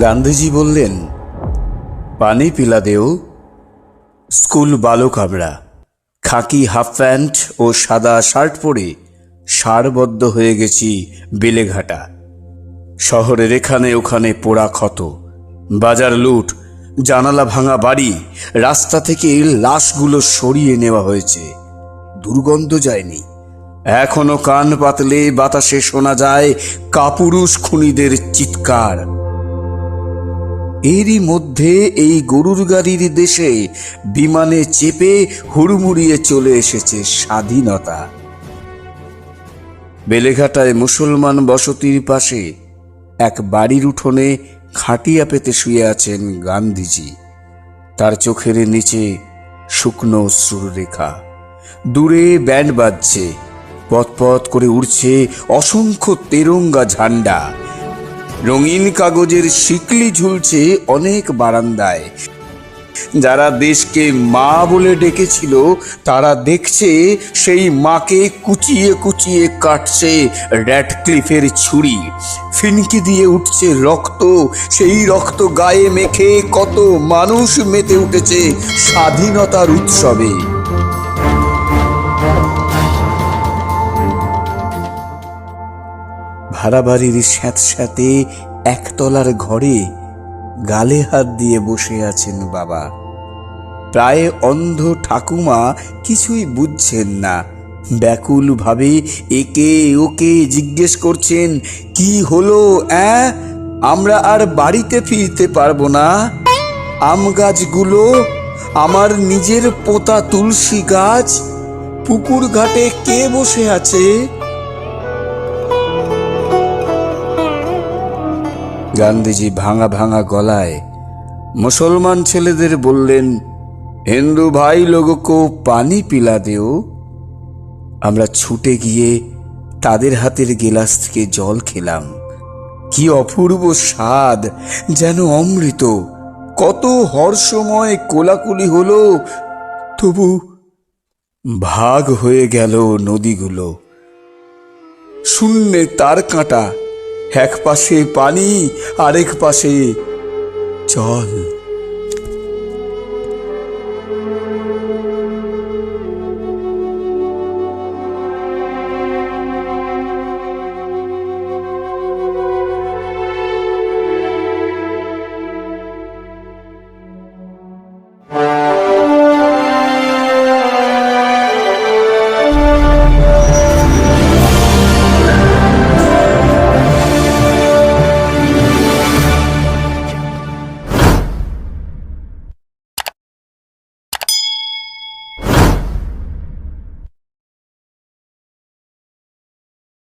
গান্ধীজি বললেন, পানি পিলা দেও, স্কুল বালক আমরা। খাকি হাফ প্যান্ট ও সাদা শার্ট পরে সারবদ্ধ হয়ে গেছি বেলেঘাটা। শহরের এখানে ওখানে পোড়া ক্ষত, বাজার লুট, জানালা ভাঙা বাড়ি, রাস্তা থেকে লাশগুলো সরিয়ে নেওয়া হয়েছে। দুর্গন্ধ যায়নি। এখনও কান পাতলে বাতাসে শোনা যায় কাপুরুষ খুনিদের চিৎকার। এরই মধ্যে এই গরুর গাড়ির দেশে বিমানে চেপে হুড়মুড়িয়ে চলে এসেছে স্বাধীনতা। বেলেঘাটায় মুসলমান বসতির পাশে এক বাড়ির উঠোনে খাটিয়া পেতে শুয়ে আছেন গান্ধীজি। তার চোখের নিচে শুকনো রেখা। দূরে ব্যান্ড বাজছে পথ পথ করে উড়ছে অসংখ্য তেরঙ্গা ঝান্ডা। রঙিন কাগজের শিকলি ঝুলছে অনেক বারান্দায়। যারা দেশকে মা বলে ডেকেছিল, তারা দেখছে সেই মাকে কুচিয়ে কুচিয়ে কাটছে র্যাডক্লিফের ছুরি। ফিনকি দিয়ে উঠছে রক্ত, সেই রক্ত গায়ে মেখে কত মানুষ মেতে উঠেছে স্বাধীনতার উৎসবে। ভাড়া বাড়ির স্যাঁতস্যাঁতে একতলার ঘরে গালে হাত দিয়ে বসে আছেন বাবা। প্রায় অন্ধ ঠাকুমা কিছুই বুঝছেন না। ব্যাকুল ভাবে একে ওকে জিজ্ঞেস করছেন, কি হলো, অ্যাঁ? আমরা আর বাড়িতে ফিরতে পারব না। আম গাছগুলো, আমার নিজের পোতা তুলসী গাছ, পুকুর ঘাটে কে বসে আছে? গান্ধীজি ভাঙা ভাঙা গলায়, মুসলমান ছেলেদের বললেন, হিন্দু ভাই লোগো পানি পিলা দেও। আমরা ছুটে গিয়ে তাদের হাতের গেলাস থেকে জল খেলাম। কি অপূর্ব স্বাদ, যেন অমৃত। কত হর্ষময় কোলাকুলি হলো। তবু ভাগ হয়ে গেল নদীগুলো। শূন্যে তার কাঁটা এক পাশে পানি আরেক পাশে জল।